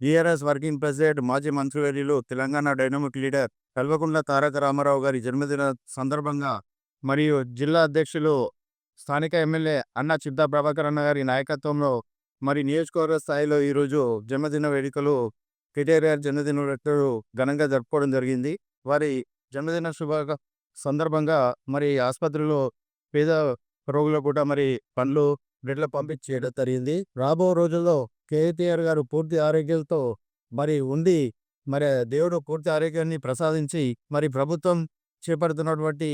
TRS working president మాజీ మంత్రివర్యులు Telangana dynamic leader Kalvakuntla Taraka Ramarao గారి జన్మదిన సందర్భంగా మరియు జిల్లా అధ్యక్షులు స్థానిక ఎమ్మెల్యే అన్న చిద్దా ప్రభాకర్ అన్న గారి నాయకత్వంలో మరి నియోజకవర్గ స్థాయిలో ఈరోజు జన్మదిన వేడుకలు కేటీఆర్ గారి జన్మదిన వేడుకలు ఘనంగా జరుపుకోవడం జరిగింది. వారి జన్మదిన శుభ సందర్భంగా మరి ఆసుపత్రిలో పేద రోగులకు కూడా మరి పండ్లు బ్రెడ్లు పంపించేయడం జరిగింది. రాబో రోజుల్లో కేటీఆర్ గారు పూర్తి ఆరోగ్యంతో మరి ఉండి మరి దేవుడు పూర్తి ఆరోగ్యాన్ని ప్రసాదించి మరి ప్రభుత్వం చేపడుతున్నటువంటి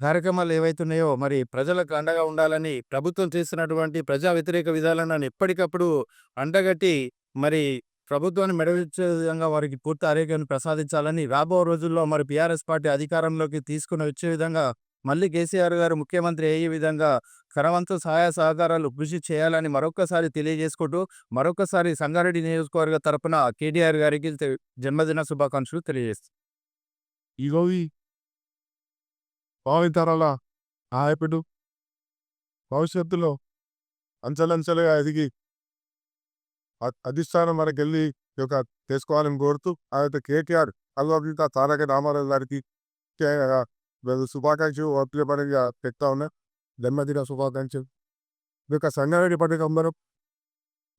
కార్యక్రమాలు ఏవైతున్నాయో మరి ప్రజలకు అండగా ఉండాలని ప్రభుత్వం చేస్తున్నటువంటి ప్రజా వ్యతిరేక విధాలను ఎప్పటికప్పుడు అండగట్టి మరి ప్రభుత్వాన్ని మెడవిచ్చే విధంగా వారికి పూర్తి ఆరోగ్యాన్ని ప్రసాదించాలని రాబో రోజుల్లో మరి పిఆర్ఎస్ పార్టీ అధికారంలోకి తీసుకుని వచ్చే విధంగా మళ్ళీ కేసీఆర్ గారు ముఖ్యమంత్రి అయ్యే విధంగా కరవంతు సహాయ సహకారాలు కృషి చేయాలని మరొకసారి తెలియజేసుకుంటూ మరొకసారి సంగారెడ్డి నియోజకవర్గ తరపున కేటీఆర్ గారికి జన్మదిన శుభాకాంక్షలు తెలియజేస్తాను ఇగోవి భావితరాల నాయకుడు భవిష్యత్తులో అంచెలంచెలుగా ఎదిగి అధిష్టానం మనకి వెళ్ళి యొక్క చేసుకోవాలని కోరుతూ ఆ యొక్క కేటీఆర్ అల్వీత తారక రామారావు గారికి శుభాకాంక్షలు ఒత్తిడిపరంగా చెప్తా ఉన్నా జన్మదిన శుభాకాంక్షలు ఈ యొక్క సంగారెడ్డి పండుగ అందరం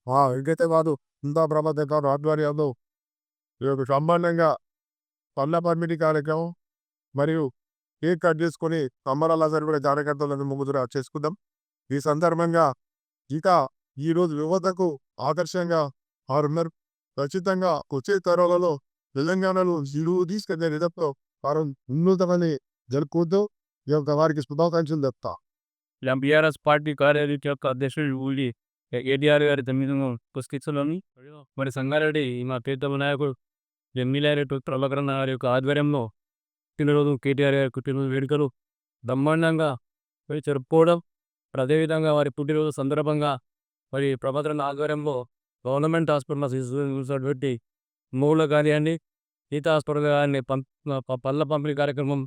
ఆ ఇంకైతే కాదు ఇందా ప్రభాత గారు ఆధ్వర్యంలో ఈ యొక్క సంబంధంగా పళ్ళ పంపిణీ కార్యక్రమం మరియు కేక్ కట్ చేసుకొని సంబరాల సరిపడే కార్యకర్తలను ముగ్గురు చేసుకుందాం ఈ సందర్భంగా ఇక ఈరోజు యువతకు ఆకర్షంగా వారున్నారు ఖచ్చితంగా వచ్చే తరాలలో తెలంగాణలో ఇరువు తీసుకెళ్ళే విధంలో వారు ఉన్నతమని జరుపుకుంటూ ఈ యొక్క వారికి శుభాకాంక్షలు చెప్తా ఎంపీఆర్ఎస్ పార్టీ కార్యదర్శి యొక్క అధ్యక్షుడు ఊళ్ళి ఏటీఆర్ గారి జన్మదినం పుస్తకించలోని మరి సంగారెడ్డి మా ప్రీతమ నాయకుడు ఎమ్మెల్యే ప్రభాకరణ గారి యొక్క ఆధ్వర్యంలో పుట్టినరోజు కేటీఆర్ గారి పుట్టినరోజు వేడుకలు బ్రహ్మాండంగా మరి జరుపుకోవడం మరి అదేవిధంగా వారి పుట్టినరోజు సందర్భంగా మరి ప్రభాకరణ ఆధ్వర్యంలో గవర్నమెంట్ హాస్పిటల్ చూసినటువంటి మూల కానివ్వండి ఈత హాస్పిటల్ కానీ పం ప- పళ్ళ పంపిణీ కార్యక్రమం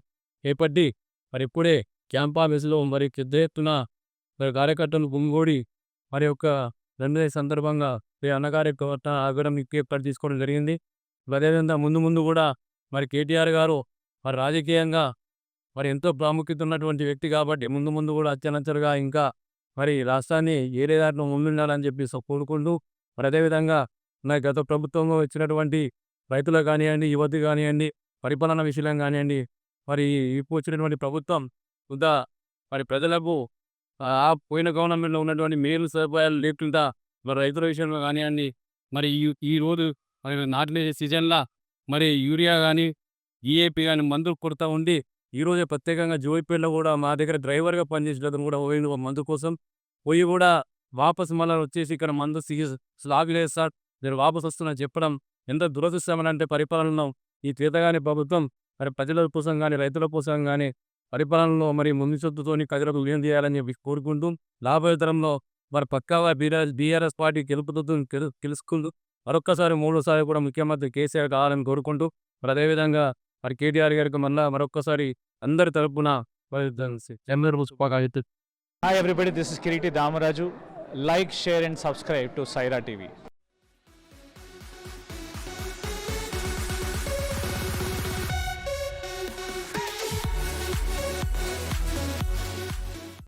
చేపట్టి మరి ఇప్పుడే క్యాంప్ ఆఫీసులో మరి పెద్ద ఎత్తున మరి కార్యకర్తలు గుమిగూడి మరి యొక్క రెండు సందర్భంగా మీ అన్నగారి కార్యకర్త ఆగ్రహం ఎక్కడ తీసుకోవడం జరిగింది. అదేవిధంగా ముందు ముందు కూడా మరి కేటీఆర్ గారు మరి రాజకీయంగా మరి ఎంతో ప్రాముఖ్యత ఉన్నటువంటి వ్యక్తి కాబట్టి ముందు ముందు కూడా అత్యనంతలుగా ఇంకా మరి రాష్ట్రాన్ని ఏరే దాంట్లో ముందుండాలని చెప్పి కోరుకుంటూ మరి అదేవిధంగా నా గత ప్రభుత్వంలో ఇచ్చినటువంటి రైతులకు కానివ్వండి యువతి కానివ్వండి పరిపాలన విషయం కానివ్వండి మరి ఇప్పుడు వచ్చినటువంటి ప్రభుత్వం ఉదా మరి ప్రజలకు ఆ పోయిన గవర్నమెంట్లో ఉన్నటువంటి మేలు సదుపాయాలు లేకుండా మరి రైతుల విషయంలో కానివ్వండి మరి ఈ ఈ రోజు మరి నాటిన సీజన్లో మరి యూరియా కానీ ఈఏపీ కానీ మందులు కొడతా ఉండి ఈరోజే ప్రత్యేకంగా జోయిపేటలో కూడా మా దగ్గర డ్రైవర్గా పనిచేసేటతను కూడా పోయింది ఒక మందు కోసం. పోయి కూడా వాపస్ మళ్ళీ వచ్చేసి ఇక్కడ మందు స్లాబ్ లేదు సార్ నేను వాపస్ వస్తున్నా చెప్పడం ఎంత దురదృష్టమని అంటే పరిపాలనలో ఈ తీతగాని ప్రభుత్వం మరి ప్రజల కోసం కానీ రైతుల కోసం కానీ పరిపాలనలో మరి ముందు చొత్తుతోని ప్రజలకు ఏం చేయాలని చెప్పి కోరుకుంటూ లాభోత్తరంలో మరి పక్కాగా బీఆర్ఎస్ బీఆర్ఎస్ పార్టీ గెలుపుతూ తెలుసుకుంటూ మరొక్కసారి మూడోసారి కూడా ముఖ్యమంత్రి కేసీఆర్ కావాలని కోరుకుంటూ మరి అదేవిధంగా మరి కేటీఆర్ గారికి మళ్ళా మరొక్కసారి అందరి తరపున హాయ్ జన్మదిన శుభాకాంక్షలు Hi everybody, this is Kiriti Damaraju. Like, share and subscribe.